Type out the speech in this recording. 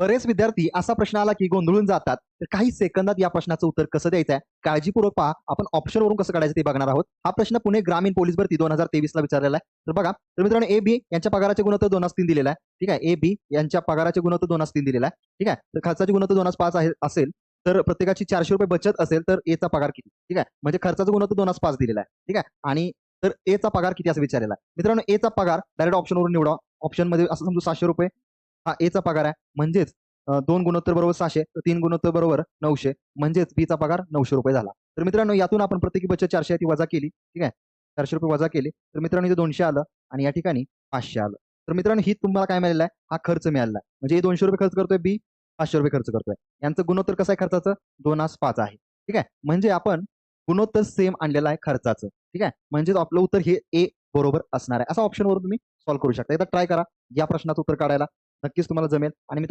बरेच विद्यार्थी असा प्रश्न आला की गोंधळून जातात. तर काही सेकंदात या प्रश्नाचं उत्तर कसं द्यायचं आहे काळजीपूर्वक पहा. आपण ऑप्शन वरून कसं काढायचं ते बघणार आहोत. हा प्रश्न पुणे ग्रामीण पोलीस भरती दोन हजार तेवीस ला विचारलेला आहे. तर बघा तर मित्रांनो ए बी यांच्या पगाराचे गुणोत्तर दोन तीन दिलेला आहे. ठीक आहे? ए बी यांच्या पगाराचे गुणोत्तर दोन तीन दिलेला आहे. ठीक आहे? तर खर्चाचे गुणोत्तर दोन पाच आहे असेल तर प्रत्येकाची चारशे रुपये बचत असेल तर एचा पगार किती? ठीक आहे? म्हणजे खर्चाचा गुणोत्तर दोन पाच दिलेला आहे. ठीक आहे? आणि तर एचा पगार किती असं विचारलेला आहे? मित्रांनो एचा पगार डायरेक्ट ऑप्शनवरून निवडा. ऑप्शनमध्ये असं समजू सातशे रुपये हा एचा पगार आहे. म्हणजेच दोन गुणोत्तर बरोबर सहाशे तर तीन गुणोत्तर बरोबर नऊशे. म्हणजेच बीचा पगार नऊशे रुपये झाला. तर मित्रांनो यातून आपण प्रत्येकी बचत चारशे ती वजा केली. ठीक आहे? चारशे रुपये वजा केले. तर मित्रांनो इथे दोनशे आलं आणि या ठिकाणी पाचशे आलं. तर मित्रांनो ही तुम्हाला काय मिळालेला आहे? हा खर्च मिळाला आहे. म्हणजे हे दोनशे रुपये खर्च करतोय बी पाचशे रुपये खर्च करतोय. यांचं गुणोत्तर कसं आहे खर्चाचं? दोन आज पाच आहे. ठीक आहे? म्हणजे आपण गुणोत्तर सेम आणलेलं आहे खर्चाचं. ठीक आहे? म्हणजेच आपलं उत्तर हे ए बरोबर असणार आहे. असा ऑप्शनवर तुम्ही सॉल्व्ह करू शकता. एकदा ट्राय करा. या प्रश्नाचं उत्तर काढायला. नक्कीच तुम्हाला जमेल. आणि मित्र